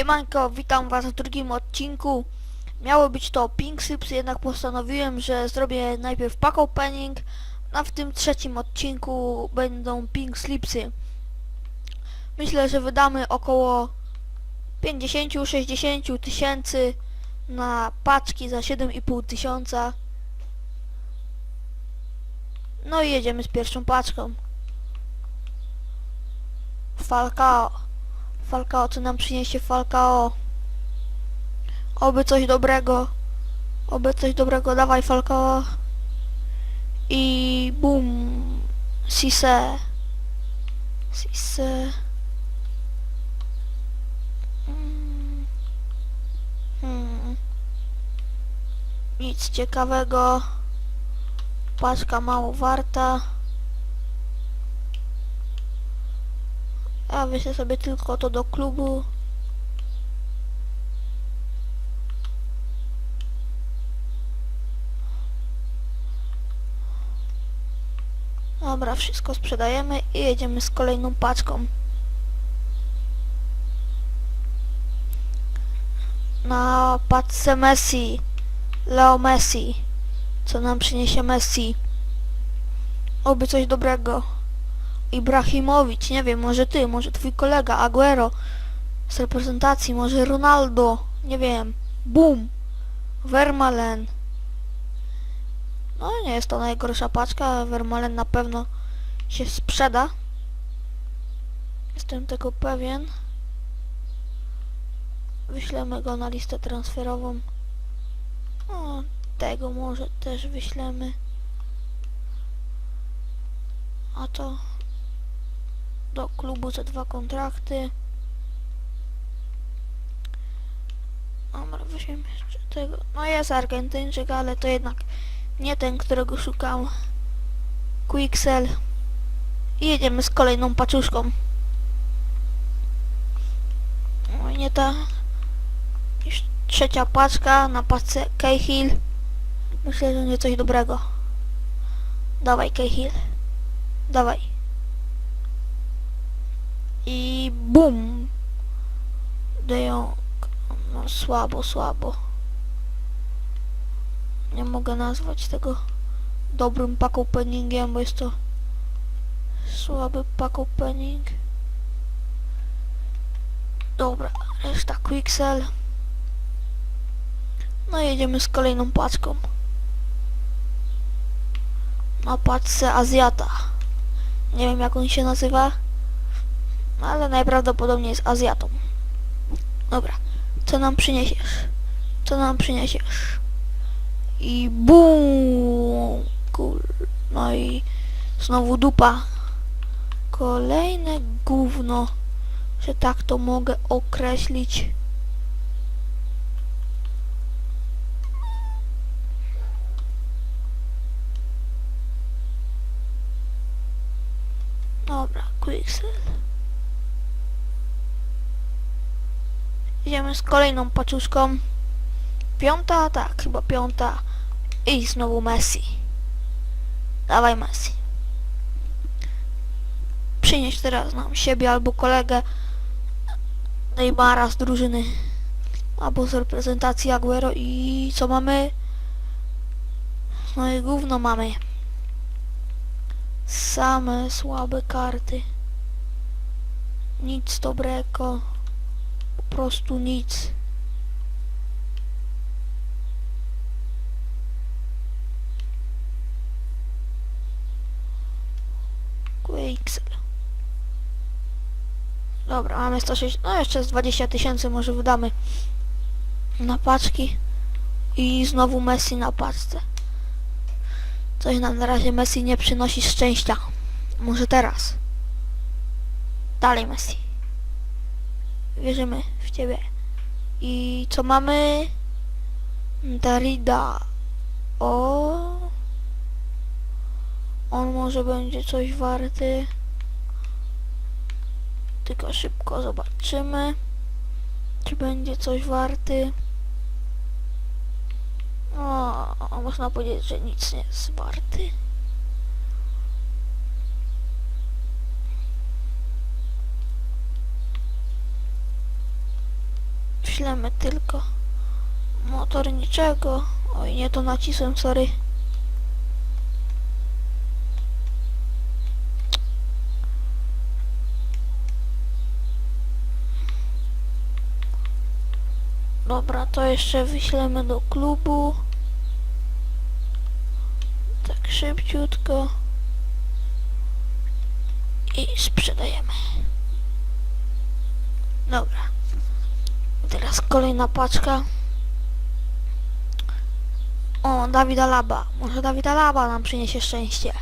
Siemanko, witam was w drugim odcinku. Miało być to Pink Slips, jednak postanowiłem, że zrobię najpierw pack opening, a w tym trzecim odcinku będą Pink Slipsy. Myślę, że wydamy około 50-60 tysięcy na paczki za 7,5 tysiąca. No i jedziemy z pierwszą paczką. Falcao. Falcao, co nam przyniesie Falcao? Oby coś dobrego. Oby coś dobrego. Dawaj Falcao. I bum. Sise. Sise. Mm. Hmm. Nic ciekawego. Paczka mało warta. A wyślę sobie tylko to do klubu. Dobra, wszystko sprzedajemy i jedziemy z kolejną paczką. Na paczce Messi. Leo Messi. Co nam przyniesie Messi? Oby coś dobrego. Ibrahimowicz, nie wiem, może ty, może twój kolega Aguero z reprezentacji, może Ronaldo, nie wiem, Boom, Vermalen. No nie jest to najgorsza paczka, Vermalen na pewno się sprzeda. Jestem tego pewien. Wyślemy go na listę transferową. O, tego może też wyślemy. A to do klubu za dwa kontrakty. Dobra, weźmiemy jeszcze tego. No jest Argentyńczyk, ale to jednak nie ten, którego szukam. Quixel. I jedziemy z kolejną paczuszką. No i nie ta. Już trzecia paczka na paczce Cahill. Myślę, że nie coś dobrego. Dawaj Cahill. Dawaj. I bum. De. No słabo, słabo. Nie mogę nazwać tego dobrym pack openingiem, bo jest to słaby pack opening. Dobra, reszta Quixel. No jedziemy z kolejną paczką. Na paczce Azjata. Nie wiem jak on się nazywa ale najprawdopodobniej jest Azjatą. Dobra, co nam przyniesiesz? Co nam przyniesiesz? I bum! Kul. No i znowu dupa. Kolejne gówno, że tak to mogę określić. Dobra, Quicksel. Idziemy z kolejną paczuszką. Piąta? Tak, chyba piąta. I znowu Messi. Dawaj Messi. Przynieś teraz nam siebie albo kolegę Neymara z drużyny. Albo z reprezentacji Aguero i co mamy? No i gówno mamy. Same słabe karty. Nic dobrego prostu nic. Quixel. Dobra, mamy 106, no jeszcze z 20 tysięcy może wydamy na paczki i znowu Messi na paczce. Coś nam na razie Messi nie przynosi szczęścia. Może teraz. Dalej Messi. Wierzymy w Ciebie. I co mamy? Darida. O. On może będzie coś warty. Tylko szybko zobaczymy. Czy będzie coś warty. O, można powiedzieć, że nic nie jest warty. Wyślemy tylko motor niczego. Oj, nie to nacisłem, sorry. Dobra, to jeszcze wyślemy do klubu. Tak szybciutko. I sprzedajemy. Dobra. Teraz kolejna paczka. O, Dawida Laba. Może Dawida Laba nam przyniesie szczęście.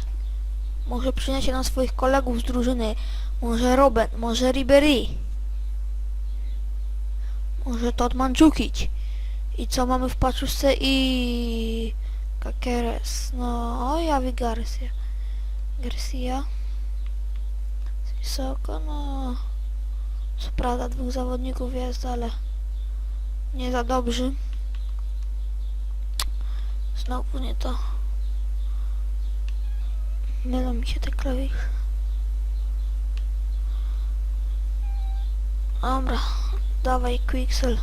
Może przyniesie nam swoich kolegów z drużyny. Może Robin, może Ribery. Może Todd Mandzukic. I co mamy w paczuszce? I... Caceres. No, o, Javi Garcia. Garcia. Wysoko, no... Co prawda dwóch zawodników jest, ale... Nie za dobrzy. Znowu nie to. Mylą mi się te klawisze. Dobra, dawaj Quixel.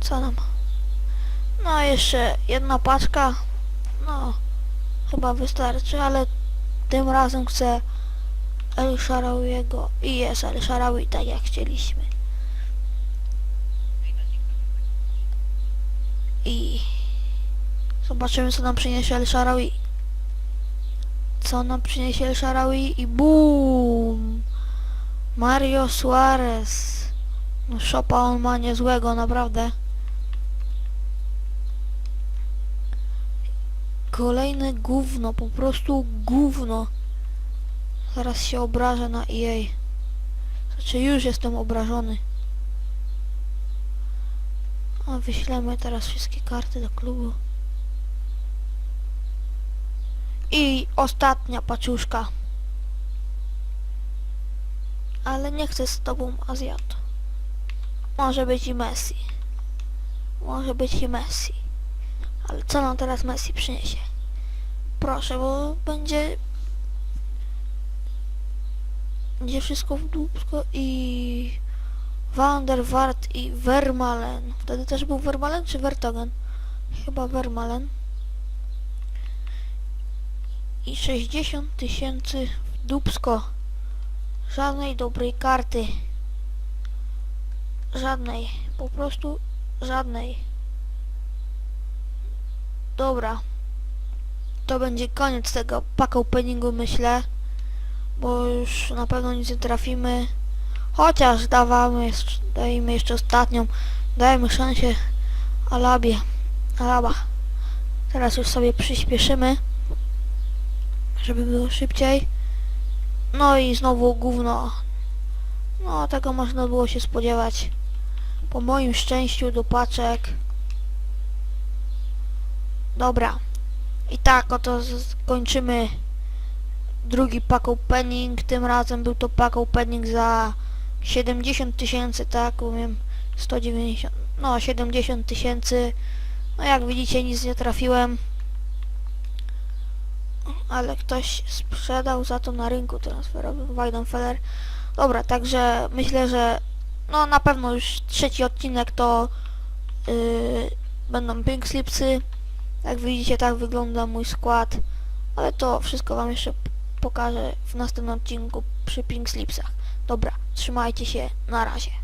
Co nam? No jeszcze jedna paczka. No, chyba wystarczy, ale tym razem chcę El Sharawiego i jest El Sharawi tak jak chcieliśmy. I zobaczymy co nam przyniesie El Sharawi. Co nam przyniesie El Sharawi i BUM! Mario Suarez. No szopa on ma niezłego, naprawdę. Kolejne gówno, po prostu gówno. Zaraz się obrażę na EA. Znaczy już jestem obrażony. A wyślemy teraz wszystkie karty do klubu. I ostatnia paczuszka. Ale nie chcę z tobą Azjato. Może być i Messi. Może być i Messi. Ale co nam teraz Messi przyniesie? Proszę, bo będzie... Będzie wszystko w dupsko i... Van der Wart i Vermalen. Wtedy też był Vermalen czy Vertogen? Chyba Vermalen. I 60 tysięcy w dupsko. Żadnej dobrej karty. Żadnej. Po prostu żadnej. Dobra. To będzie koniec tego pack openingu myślę. Bo już na pewno nic nie trafimy. Chociaż dawamy, dajmy jeszcze ostatnią. Dajmy szansę Alabie. Alaba. Teraz już sobie przyspieszymy. Żeby było szybciej. No i znowu gówno. No, tego można było się spodziewać. Po moim szczęściu do paczek. Dobra. I tak oto z- kończymy drugi pack opening. Tym razem był to pack opening za 70 tysięcy, tak? Umiem 190. No, 70 tysięcy. No jak widzicie nic nie trafiłem. Ale ktoś sprzedał za to na rynku transferowym Weidenfeller. Dobra, także myślę, że no na pewno już trzeci odcinek to yy, będą pink slipsy. Jak widzicie tak wygląda mój skład. Ale to wszystko wam jeszcze pokażę w następnym odcinku przy pink slipsach. Dobra, trzymajcie się, na razie.